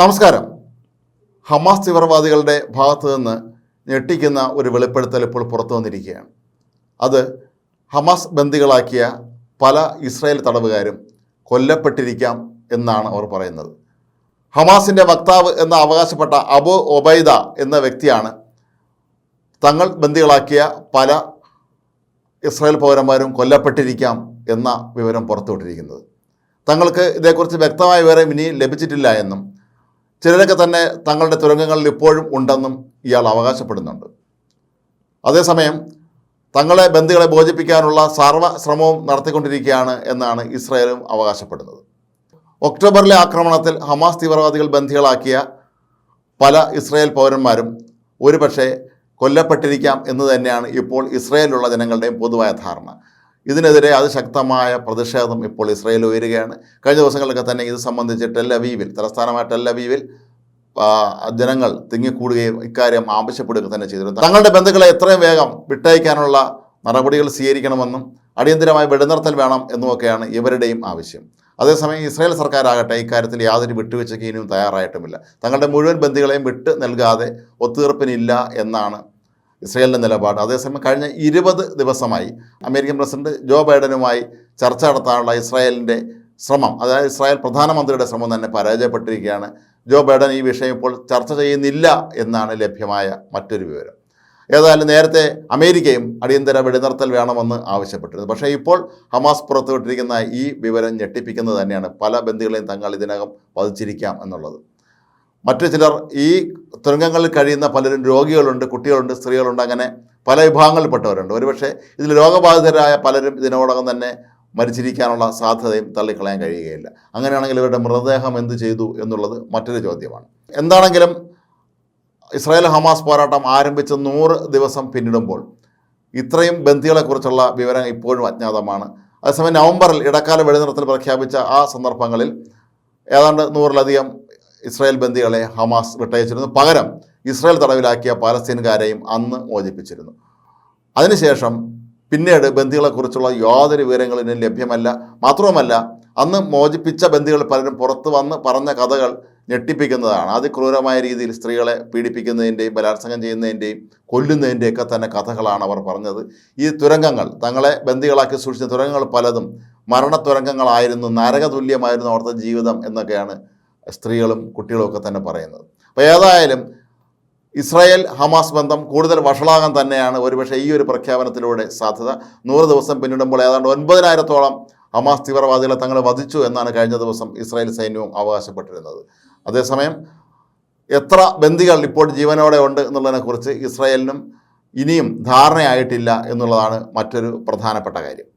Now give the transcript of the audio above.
നമസ്കാരം. ഹമാസ് തീവ്രവാദികളുടെ ഭാഗത്തു നിന്ന് ഞെട്ടിക്കുന്ന ഒരു വെളിപ്പെടുത്തൽ ഇപ്പോൾ പുറത്തു വന്നിരിക്കുകയാണ്. അത് ഹമാസ് ബന്ദികളാക്കിയ പല ഇസ്രായേൽ തടവുകാരും കൊല്ലപ്പെട്ടിരിക്കാം എന്നാണ് അവർ പറയുന്നത്. ഹമാസിന്റെ വക്താവ് എന്ന് അവകാശപ്പെട്ട അബു ഒബൈദ എന്ന വ്യക്തിയാണ് തങ്ങൾ ബന്ദികളാക്കിയ പല ഇസ്രായേൽ പൗരന്മാരും കൊല്ലപ്പെട്ടിരിക്കാം എന്ന വിവരം പുറത്തുവിട്ടിരിക്കുന്നത്. തങ്ങൾക്ക് ഇതേക്കുറിച്ച് വ്യക്തമായ വിവരം ഇനി ലഭിച്ചിട്ടില്ല എന്നും ചിലരൊക്കെ തന്നെ തങ്ങളുടെ തുരങ്കങ്ങളിൽ ഇപ്പോഴും ഉണ്ടെന്നും ഇയാൾ അവകാശപ്പെടുന്നുണ്ട്. അതേസമയം തങ്ങളെ ബന്ദികളെ ബോധിപ്പിക്കാനുള്ള സർവ ശ്രമവും നടത്തിക്കൊണ്ടിരിക്കുകയാണ് എന്നാണ് ഇസ്രായേലും അവകാശപ്പെടുന്നത്. ഒക്ടോബറിലെ ആക്രമണത്തിൽ ഹമാസ് തീവ്രവാദികൾ ബന്ധികളാക്കിയ പല ഇസ്രായേൽ പൗരന്മാരും ഒരുപക്ഷെ കൊല്ലപ്പെട്ടിരിക്കാം എന്ന് തന്നെയാണ് ഇപ്പോൾ ഇസ്രായേലിലുള്ള ജനങ്ങളുടെയും പൊതുവായ ധാരണ. ഇതിനെതിരെ അതിശക്തമായ പ്രതിഷേധം ഇപ്പോൾ ഇസ്രയേൽ ഉയരുകയാണ്. കഴിഞ്ഞ ദിവസങ്ങളിലൊക്കെ തന്നെ ഇത് സംബന്ധിച്ച് ടെല്ലവീവിൽ തലസ്ഥാനമായ ടെല്ലവീവിൽ ജനങ്ങൾ തിങ്ങിക്കൂടുകയും ഇക്കാര്യം ആവശ്യപ്പെടുകയും തന്നെ ചെയ്തിരുന്നു. തങ്ങളുടെ ബന്ധുക്കളെ എത്രയും വേഗം വിട്ടയക്കാനുള്ള നടപടികൾ സ്വീകരിക്കണമെന്നും അടിയന്തിരമായി വെടിനിർത്തൽ വേണം എന്നുമൊക്കെയാണ് ഇവരുടെയും ആവശ്യം. അതേസമയം ഇസ്രായേൽ സർക്കാരാകട്ടെ ഇക്കാര്യത്തിൽ യാതൊരു വിട്ടുവീഴ്ചയ്ക്ക് ഇനിയും തയ്യാറായിട്ടുമില്ല. തങ്ങളുടെ മുഴുവൻ ബന്ധികളെയും വിട്ട് നൽകാതെ ഒത്തുതീർപ്പിനില്ല എന്നാണ് ഇസ്രയേലിന്റെ നിലപാട്. അതേസമയം കഴിഞ്ഞ ഇരുപത് ദിവസമായി അമേരിക്കൻ പ്രസിഡന്റ് ജോ ബൈഡനുമായി ചർച്ച നടത്താനുള്ള ഇസ്രായേലിന്റെ ശ്രമം അതായത് ഇസ്രായേൽ പ്രധാനമന്ത്രിയുടെ ശ്രമം തന്നെ പരാജയപ്പെട്ടിരിക്കുകയാണ്. ജോ ബൈഡൻ ഈ വിഷയം ഇപ്പോൾ ചർച്ച ചെയ്യുന്നില്ല എന്നാണ് ലഭ്യമായ മറ്റൊരു വിവരം. ഏതായാലും നേരത്തെ അമേരിക്കയും അടിയന്തര വെടിനിർത്തൽ വേണമെന്ന് ആവശ്യപ്പെട്ടിരുന്നു. പക്ഷേ ഇപ്പോൾ ഹമാസ് പുറത്തുവിട്ടിരിക്കുന്ന ഈ വിവരം ഞെട്ടിപ്പിക്കുന്നത് തന്നെയാണ്. പല ബന്ധികളെയും തങ്ങൾ ഇതിനകം വധിച്ചിരിക്കാം എന്നുള്ളത്. മറ്റു ചിലർ ഈ തുരങ്കങ്ങളിൽ കഴിയുന്ന പലരും രോഗികളുണ്ട് കുട്ടികളുണ്ട് സ്ത്രീകളുണ്ട് അങ്ങനെ പല വിഭാഗങ്ങളിൽപ്പെട്ടവരുണ്ട്. ഒരുപക്ഷെ ഇതിൽ രോഗബാധിതരായ പലരും ഇതിനോടകം തന്നെ മരിച്ചിരിക്കാനുള്ള സാധ്യതയും തള്ളിക്കളയാൻ കഴിയുകയില്ല. അങ്ങനെയാണെങ്കിൽ ഇവരുടെ മൃതദേഹം എന്ത് ചെയ്തു എന്നുള്ളത് മറ്റൊരു ചോദ്യമാണ്. എന്താണെങ്കിലും ഇസ്രായേൽ ഹമാസ് പോരാട്ടം ആരംഭിച്ച് നൂറ് ദിവസം പിന്നിടുമ്പോൾ ഇത്രയും ബന്ദികളെക്കുറിച്ചുള്ള വിവരങ്ങൾ ഇപ്പോഴും അജ്ഞാതമാണ്. അതേസമയം നവംബറിൽ ഇടക്കാല വെടിനിർത്തൽ പ്രഖ്യാപിച്ച ആ സന്ദർഭങ്ങളിൽ ഏതാണ്ട് നൂറിലധികം ഇസ്രായേൽ ബന്ദികളെ ഹമാസ് വിട്ടയച്ചിരുന്നു. പകരം ഇസ്രായേൽ തടവിലാക്കിയ പാലസ്തീൻകാരെയും അന്ന് മോചിപ്പിച്ചിരുന്നു. അതിനുശേഷം പിന്നീട് ബന്ദികളെക്കുറിച്ചുള്ള യാതൊരു വിവരങ്ങളും ലഭ്യമല്ല. മാത്രവുമല്ല അന്ന് മോചിപ്പിച്ച ബന്ദികൾ പലരും പുറത്തു വന്ന് പറഞ്ഞ കഥകൾ ഞെട്ടിപ്പിക്കുന്നതാണ്. അതിക്രൂരമായ രീതിയിൽ സ്ത്രീകളെ പീഡിപ്പിക്കുന്നതിന്റെയും ബലാത്സംഗം ചെയ്യുന്നതിന്റെയും കൊല്ലുന്നതിന്റെയൊക്കെ തന്നെ കഥകളാണ് അവർ പറഞ്ഞത്. ഈ തുരങ്കങ്ങൾ തങ്ങളെ ബന്ദികളാക്കി സൂക്ഷിച്ച തുരങ്കങ്ങൾ പലതും മരണത്തുരങ്കങ്ങളായിരുന്നു നരകതുല്യമായിരുന്നു അവിടുത്തെ ജീവിതം എന്നൊക്കെയാണ് സ്ത്രീകളും കുട്ടികളും ഒക്കെ തന്നെ പറയുന്നത്. അപ്പോൾ ഏതായാലും ഇസ്രായേൽ ഹമാസ് ബന്ധം കൂടുതൽ വഷളാകാൻ തന്നെയാണ് ഒരുപക്ഷെ ഈ ഒരു പ്രഖ്യാപനത്തിലൂടെ സാധ്യത. നൂറ് ദിവസം പിന്നിടുമ്പോൾ ഏതാണ്ട് ഒൻപതിനായിരത്തോളം ഹമാസ് തീവ്രവാദികളെ തങ്ങൾ വധിച്ചു എന്നാണ് കഴിഞ്ഞ ദിവസം ഇസ്രായേൽ സൈന്യവും അവകാശപ്പെട്ടിരുന്നത്. അതേസമയം എത്ര ബന്ദികൾ ഇപ്പോൾ ജീവനോടെ ഉണ്ട് എന്നുള്ളതിനെക്കുറിച്ച് ഇസ്രായേലിനും ഇനിയും ധാരണയായിട്ടില്ല എന്നുള്ളതാണ് മറ്റൊരു പ്രധാനപ്പെട്ട കാര്യം.